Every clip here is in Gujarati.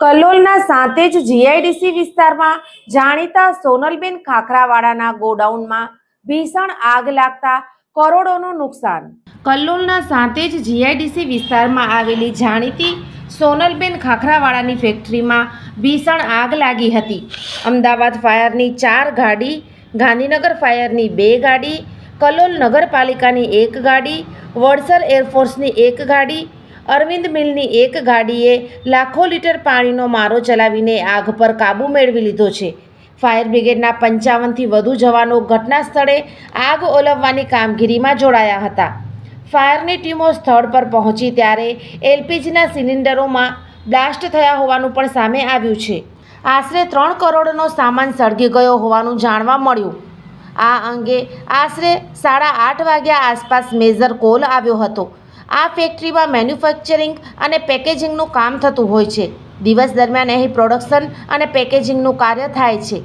કલોલના સાંતેજ જીઆઈડીસી વિસ્તારમાં જાણીતા સોનલબેન ખાખરાવાડાના ગોડાઉનમાં ભીષણ આગ લાગતા કરોડોનું નુકસાન. કલ્લોલના સાંતેજ જીઆઈડીસી વિસ્તારમાં આવેલી જાણીતી સોનલબેન ખાખરાવાડાની ફેક્ટરીમાં ભીષણ આગ લાગી હતી. અમદાવાદ ફાયરની ચાર ગાડી, ગાંધીનગર ફાયરની બે ગાડી, કલોલ નગરપાલિકાની એક ગાડી, વડસર એરફોર્સની એક ગાડી અરવિંદ મિલની એક ગાડીએ લાખો લીટર પાણીનો મારો ચલાવીને આગ પર કાબૂ મેળવી લીધો છે. ફાયર બ્રિગેડના પંચાવનથી વધુ જવાનો ઘટના સ્થળે આગ ઓલવવાની કામગીરીમાં જોડાયા હતા. ફાયરની ટીમો સ્થળ પર પહોંચી ત્યારે એલપીજીના સિલિન્ડરોમાં બ્લાસ્ટ થયા હોવાનું પણ સામે આવ્યું છે. આશરે ત્રણ કરોડનો સામાન સળગી ગયો હોવાનું જાણવા મળ્યું. આ અંગે આશરે સાડા આઠ વાગ્યા આસપાસ મેજર કોલ આવ્યો હતો. આ ફેક્ટરીમાં મેન્યુફેક્ચરિંગ અને પેકેજિંગનું કામ થતું હોય છે. દિવસ દરમિયાન અહીં પ્રોડક્શન અને પેકેજિંગનું કાર્ય થાય છે.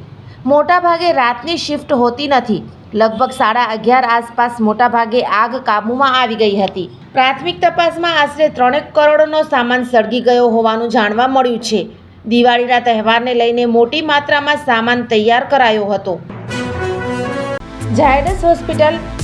મોટાભાગે રાતની શિફ્ટ હોતી નથી. લગભગ સાડા અગિયાર આસપાસ મોટાભાગે આગ કાબૂમાં આવી ગઈ હતી. પ્રાથમિક તપાસમાં આશરે ત્રણેક કરોડનો સામાન સળગી ગયો હોવાનું જાણવા મળ્યું છે. દિવાળીના તહેવારને લઈને મોટી માત્રામાં સામાન તૈયાર કરાયો હતો. ઝાયડસ હોસ્પિટલ